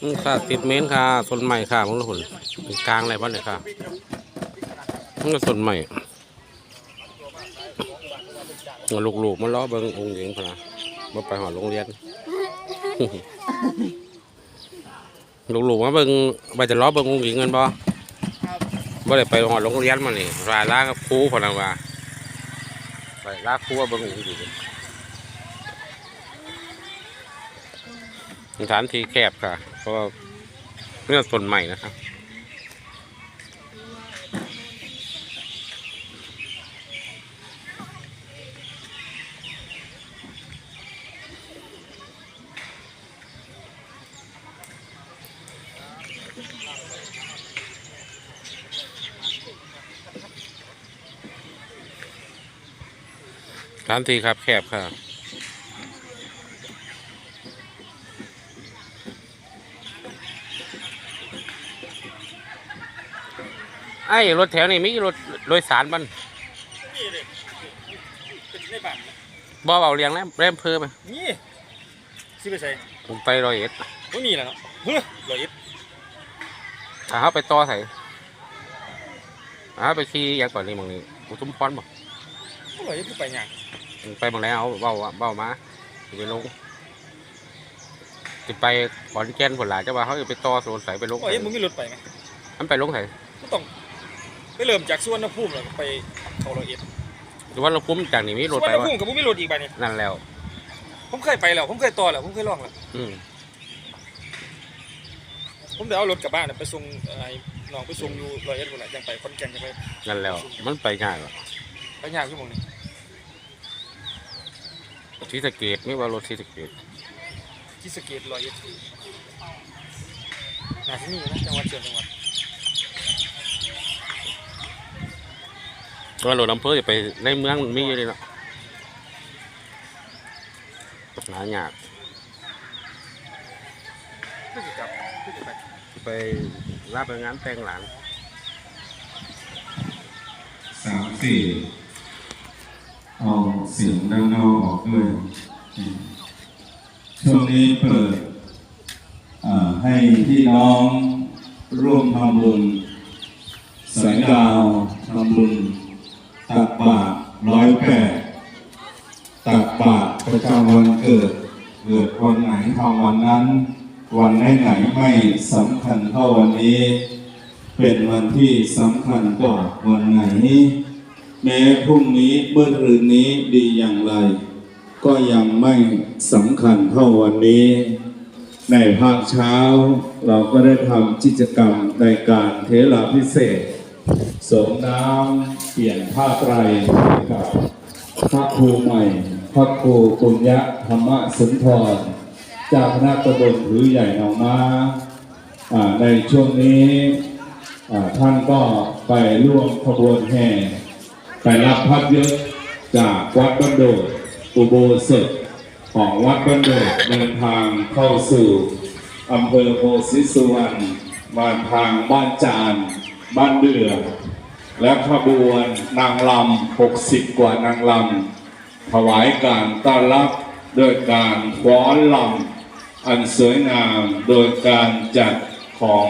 อืมค่ะติดเมนค่ะต้นใหม่ค่ะมึงละหุ่นเป็นกลางอะไรบ้างเนี่ยค่ะมึงก็ต้นใหม่ลูกๆมันล้อเบิงองค์หญิงพะนะมาไปหอโรงเรียน ลูกๆมาเบิงไปจะล้อเบิงองค์หญิงกันบ่บ่ได้ไปหอโรงเรียนมานี่รายล่ากับครูพะนะว่าไปล่าครูว่าเบิงองค์หญิงสถานที่แคบค่ะ เพราะว่าเรื่องต้นใหม่นะครับสถานทีครับแคบค่ะไอ้รถแถวนี้มีรถโดยสารมันนี่เลยเป็นในบ้านบ่เอาเรียงแล้วเริ่มเพิ่มไปนี่สิไปใส่ผมไปร้อยเอ็ดบ่มีแล้วเนาะเฮ้ยร้อยเอ็ดถ้าเขาไปต่อใส่ถ้าเขาไปขี่อย่างก่อนนี่มองนี้อุทุมพรบ่ร้อยเอ็ดคือไปหยังไปบางแล้วเอาเบาเบามาสิไปลงสิไปขอนแก่นผลหลายจะว่าเขาจะไปต่อโซนใส่ไปลงร้อยเอ็ดมึงมีรถไปไหมมันไปลงใส่ก็ต้อง ไปเริ่มจากสุวรรณภูมิแล้วก็ไปเข้าร้อยเอ็ดหรือว่าเราคุ้มจากนี่มีสุรถวรไปรณว่าภูมิกับมึงมีรถอีกไปนี่นั่นแล้ว ผมเคยไปแล้วผมเคยต่อแล้วผมเคยลองแล้วอืมผมเดี๋ยวเอารถกลับบ้านน่ะไปส่งไอ้น้องไปส่งอยู่ร้อยเอ็ดพุ่นน่ะจังไปขอนแก่นจังไปนั่นแล้ว มันไปง่ายว่ะไปยากอยู่หม่องนี้ที่สะเกตไม่ว่ารถที่สะเกตที่สะเกตร้อยเอ็ดน่าสิมีอยู่นะจังหวัดเชียงจังหวัด ว่ารถอำเภอจะไปในเมืองมันมีอยู่เลยเนาะหาหยากคือสิกลับไปไปรับไปงานแต่งหลานสามสี่เอาเสียงด้านนอกออกด้วยช่วงนี้เปิดให้พี่น้องร่วมทำบุญแสงดาวทำบุญ ตักบาตรร้อยแปดตักบาตรประจำวันเกิด เกิดวันไหนทำวันนั้น วันไหนไหนไม่สำคัญเท่าวันนี้ เป็นวันที่สำคัญกว่าวันไหน แม้พรุ่งนี้เมื่อรืนนี้ดีอย่างไร ก็ยังไม่สำคัญเท่าวันนี้ ในภาคเช้าเราก็ได้ทำกิจกรรมในการเทลาพิเศษ สมน้ำเปลี่ยนผ้าไตรกับพระครูใหม่พระครูปุญญะธรรมสุนทรจากคณะตำบลหือใหญ่หนองม้าอ่าในช่วงนี้ท่านก็ไปร่วมขบวนแห่ไปรับพัดเยอะจากวัดบ้านโดดอุโบสถของวัดบ้านโดดเดินทางเข้าสู่อำเภอโพธิสุวรรณมาทางบ้านจาน บ้านเดือ และขบวนนางลำ60 กว่านางลำถวายการต้อนรับโดยการฟ้อนลำอันสวยงามโดยการจัดของ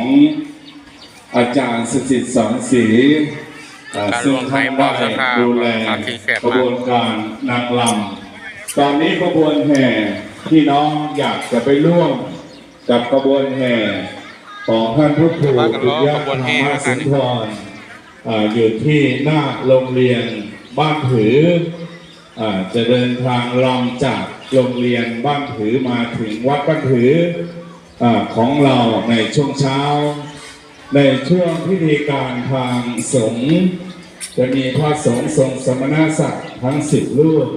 อาจารย์สถิตสอนศรีซึ่งท่านได้ดูแลสถานที่แคบกระบวนการนางลำตอนนี้ขบวนแห่ที่น้องอยากจะไปร่วมกับขบวนแห่ ของท่านผู้ครูว่ากันปุล้อญญาขบวนธรแห่รมแล้วกัสุนนทรเอ่ออยู่ที่หน้าโรงเรียนบ้านผือเอ่อจะเดินทางลำจากโรงเรียนบ้านผือมาถึงวัดบ้านผือเอ่อของเราในช่วงเช้า ในช่วงพิธีการทางสงฆ์จะมีพระสงฆ์ทรงสมณศักดิ์ทั้งสิบรูป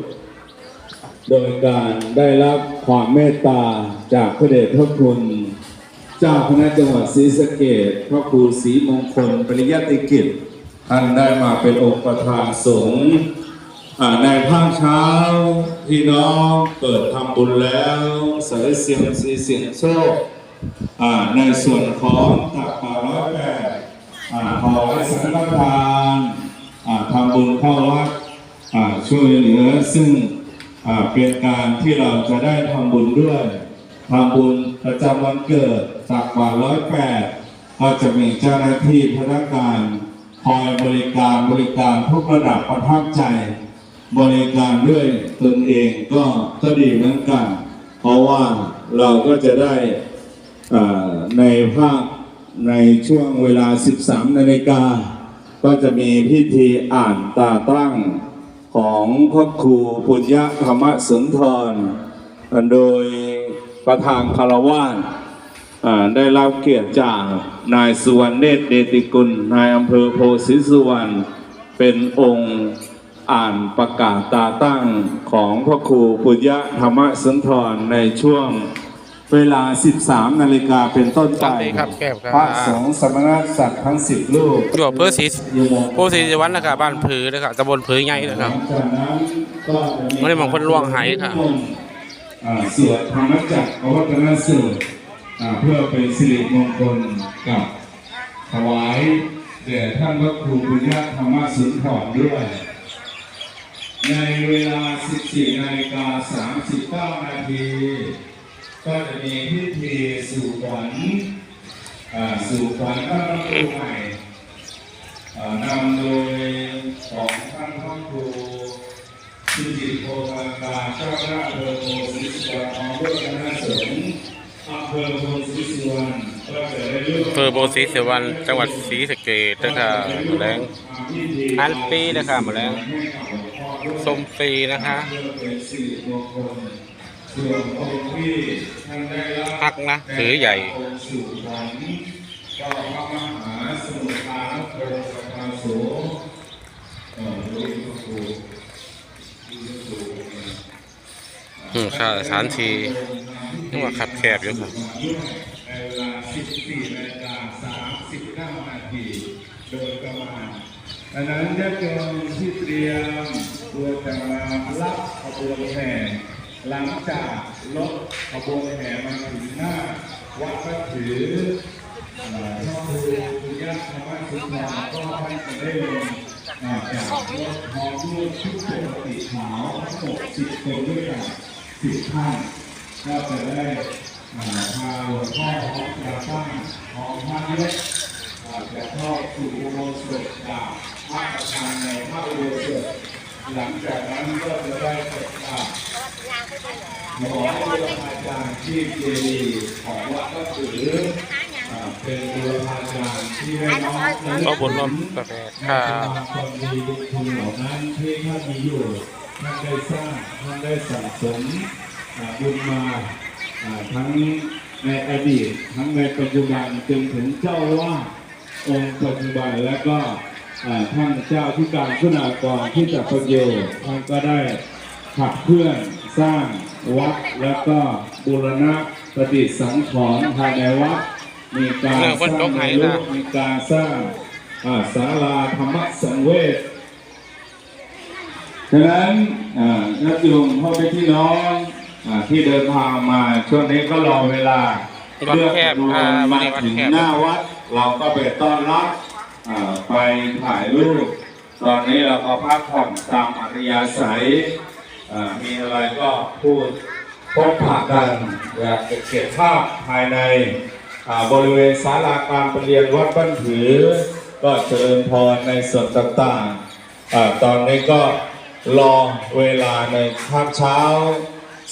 โดยการได้รับความเมตตาจากพระเดชพระคุณ เจ้าคณะจังหวัดศรีสะเกษพระครูศรีมงคลปริยัติกิจท่านได้มาเป็นองค์ประธานสงฆ์ในภาคเช้าพี่น้องเปิดทำบุญแล้วสริเสียงสีเสียงโชคอ่ในส่วนของตักบาตรร้อยแปดอ่ขอให้สังฆทานทำบุญเข้าวัดอ่าช่วยเหลือซึ่งเป็นการที่เราจะได้ทำบุญด้วย ทำบุญประจำวันเกิดตักบาตรร้อยแปดก็จะมีเจ้าหน้าที่พนักงานคอยบริการบริการทุกระดับประทับใจ บริการด้วยตนเองก็ก็ดีเหมือนกัน เพราะว่าเราก็จะได้ในภาคในช่วงเวลา 13 นาฬิกา ก็จะมีพิธีอ่านตาตั้งของพระครูปุญญธรรมสุนทร โดย ประธานคารวาสอ่าได้รับเกียรติจากนายสุวรรณเนตรเดติกุล นายอำเภอโพธิสุวรรณเป็นองค์อ่านประกาศตาตั้งของพระครูปุญญธรรมสุนทรในช่วงเวลา 13 นาฬิกาเป็นต้นไปสวัสดีครับแก้วครับพระสงฆ์สมณศักดิ์ทั้ง 10 รูปอยู่อำเภอศรีโพธิวัฒน์นะครับบ้านผือนะครับตำบลผือใหญ่นะครับจากนั้นก็จะไม่ได้มองคนล่วงหายค่ะอ่า สวดธรรมจักรวัฒนสูตรอ่าเพื่อเป็นสิริมงคลกับถวายแด่ท่านพระครูปุญญาธรรมสุนทรด้วย ในเวลา 14นาฬิกา39 นาที ก็จะมีพิธีสู่ขวัญสู่ขวัญท่านพระครูใหม่นำโดยของท่านพระครู สุจิตโพธากาเจ้าหน้าอำเภอโพธิสุวรรณพร้อมด้วยคณะสงฆ์อำเภอโพธิสุวรรณก็จะได้ร่วมอำเภอโพธิสุวรรณจังหวัดศรีสะเกษนะครับแมลงอันปีนะครับแมลงส้มฟรีนะคะเพื่อเป็นสิริมงคลส่วนองค์ที่ท่านได้รับพักนะถือใหญ่องค์สู่ขวัญก็พระมหาสมุทรานโพธิสัมโสเอ่อหลวงพ่ อืมค่าสถานที่นี่ว่าขับแคบอยู่ครับเวลา14นาฬิกา39นาทีโดยประมาณดังนั้นญาติโยมที่เตรียมตัวจะมารับขบวนแห่หลังจากรถขบวนแห่มาถึงหน้าวัดพระถือ เอ่อพ่อครูคุณย่าธรรมสุนก็ให้จะได้ลงจากพร้อมด้วยชุดปกติขาวทั้งหมด10คนด้วยกัน10ท่านก็จะได้อ่าพาหลวงพ่อของพระตั้งของพระเล็กจะเข้าสู่อุโบสถจากพระประธานในพระอุโบสถหลังจากนั้นก็จะได้เสร็จจากขอให้บูรพาจารย์ที่เจดีย์ของวัดก็ถือ เป็นบูรพาจารย์ที่ให้น้องระลึก็กบนร่วมกาแฟครัในบความดีบุญคุณเหล่านั้นที่ท่านมีอยู่ท่านได้สร้างท่านได้สั่งสมบุญมาทั้งในอดีตทั้งในปัจจุบันจนถึงเจ้าว่าองค์ปัจจุบันและก็ท่านเจ้าที่การคุณากรที่จะประโยชน์ท่านก็ได้ขับเคลื่อนสร้างวัดและก็บูรณะปฏิสังขรณ์ภายในวัด มีการเรื่องสคนร้างตกไหนในรูนะปมีการสร้างอ่าศาลาธรรมสังเวชฉะนั้นอ่าญาติโยมพ่อแม่พี่น้องอ่าที่เดินทางมาช่วงนี้ก็รอเวลาวัดแคบเลือกอ่าวัมาดนี้วัดถึงแคบหน้าวัด เราก็ไปต้อนรับอ่าไปถ่ายรูป ตอนนี้เราก็พักผ่อนตามอัธยาศัยอ่ามีอะไรก็พูดพบปะกันอยากจะเก็บภาพภายในอ่า บริเวณศาลาการประเรียนวัดบ้านผือ ก็เจริญพรในส่วนต่างๆอาตอนนี้ก็รอเวลาในภาคเช้า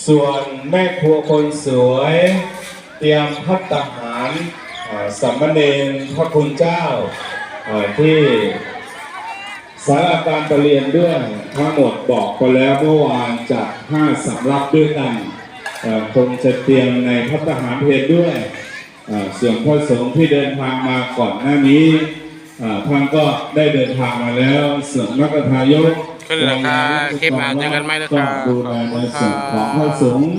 ส่วนแม่ครัวคนสวย เตรียมพัตตาหารอ่าสัมมเนรพระคุณเจ้าอ่าที่สาราการประเรียนด้วยทั้งหมดบอกไปแล้วเมื่อวานจากห้าสำรับด้วยกันอ่าคงจะเตรียมในพัตตาหารเพลด้วย ส่วนพระสงฆ์ที่เดินทางมาก่อนหน้านี้อ่าท่านก็ได้เดินทางมาแล้วส่วนนักทายกก็เลยราคาคลิปหน้าเจอกันไหมนะครับก็ดูแลในส่วนของพระสงฆ์